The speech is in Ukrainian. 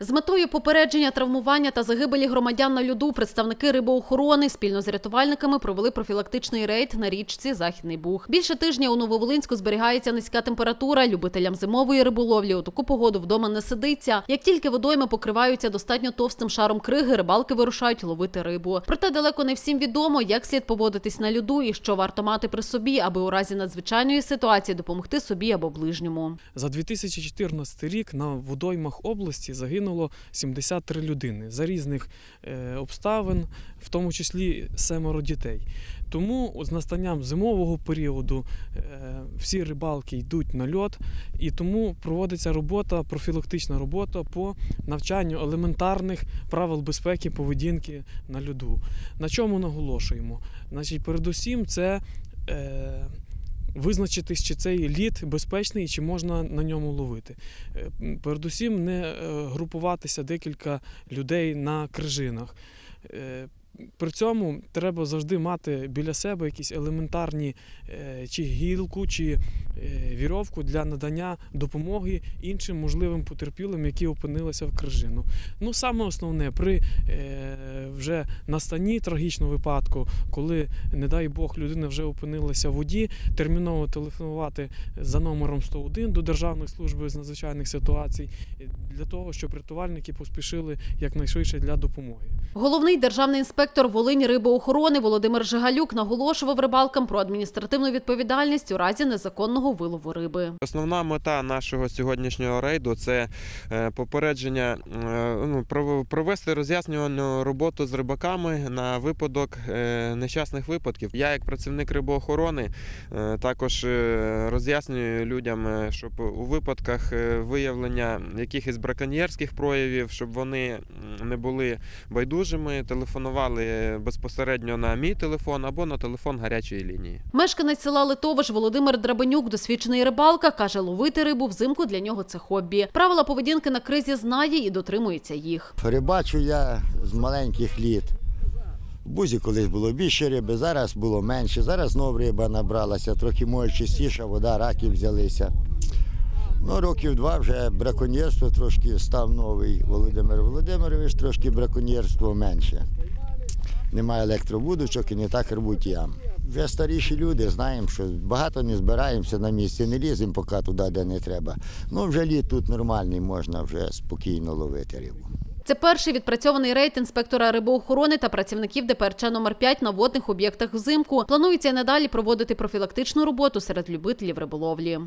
З метою попередження травмування та загибелі громадян на льоду представники рибоохорони спільно з рятувальниками провели профілактичний рейд на річці Західний Буг. Більше тижня у Нововолинську зберігається низька температура. Любителям зимової риболовлі у таку погоду вдома не сидиться. Як тільки водойми покриваються достатньо товстим шаром криги, рибалки вирушають ловити рибу. Проте далеко не всім відомо, як слід поводитись на льоду і що варто мати при собі, аби у разі надзвичайної ситуації допомогти собі або ближньому. За 2014 рік на водоймах області загинуло 73 людини за різних е, обставин, в тому числі семеро дітей. Тому з настанням зимового періоду е, всі рибалки йдуть на льот, і тому проводиться робота, профілактична робота по навчанню елементарних правил безпеки поведінки на льоду. На чому наголошуємо? Значить, передусім, це е, визначитись, чи цей лід безпечний і чи можна на ньому ловити. Е, Передусім, не е, групуватися декілька людей на крижинах. При цьому треба завжди мати біля себе якісь елементарні е, чи гілку, чи е, вірьовку для надання допомоги іншим можливим потерпілим, які опинилися в крижину. Ну, саме основне, при е, вже настанні трагічного випадку, коли, не дай Бог, людина вже опинилася в воді, терміново телефонувати за номером 101 до Державної служби з надзвичайних ситуацій для того, щоб рятувальники поспішили якнайшвидше для допомоги. Головний державний інспектор Волинь рибоохорони Володимир Жигалюк наголошував рибалкам про адміністративну відповідальність у разі незаконного вилову риби. Основна мета нашого сьогоднішнього рейду це е, попередження, е, ну, пров- провести роз'яснювальну роботу з рибаками на випадок е, нещасних випадків. Я, як працівник рибоохорони, також роз'яснюю людям, щоб у випадках виявлення якихось браконьєрських проявів, щоб вони не були байдужими, телефонували безпосередньо на мій телефон або на телефон гарячої лінії. Мешканець села Литовиш Володимир Драбенюк, досвідчений рибалка, каже, ловити рибу взимку для нього це хобі. Правила поведінки на кризі знає і дотримується їх. Рибачу я з маленьких літ. В бузі колись було більше риби, зараз було менше. Зараз знов риба набралася, трохи може чистіша, вода, раки взялися. Ну, років два вже браконьєрство трошки став новий Володимир Володимирович, трошки браконьєрство менше. Немає електровудочок і не так рвуть ям. Вже старіші люди знаємо, що багато не збираємося на місці, не ліземо поки туди, де не треба. Ну, вже лід тут нормальний, можна вже спокійно ловити рибу. Це перший відпрацьований рейд інспектора рибоохорони та працівників ДПРЧ номер 5 на водних об'єктах взимку. Планується і надалі проводити профілактичну роботу серед любителів риболовлі.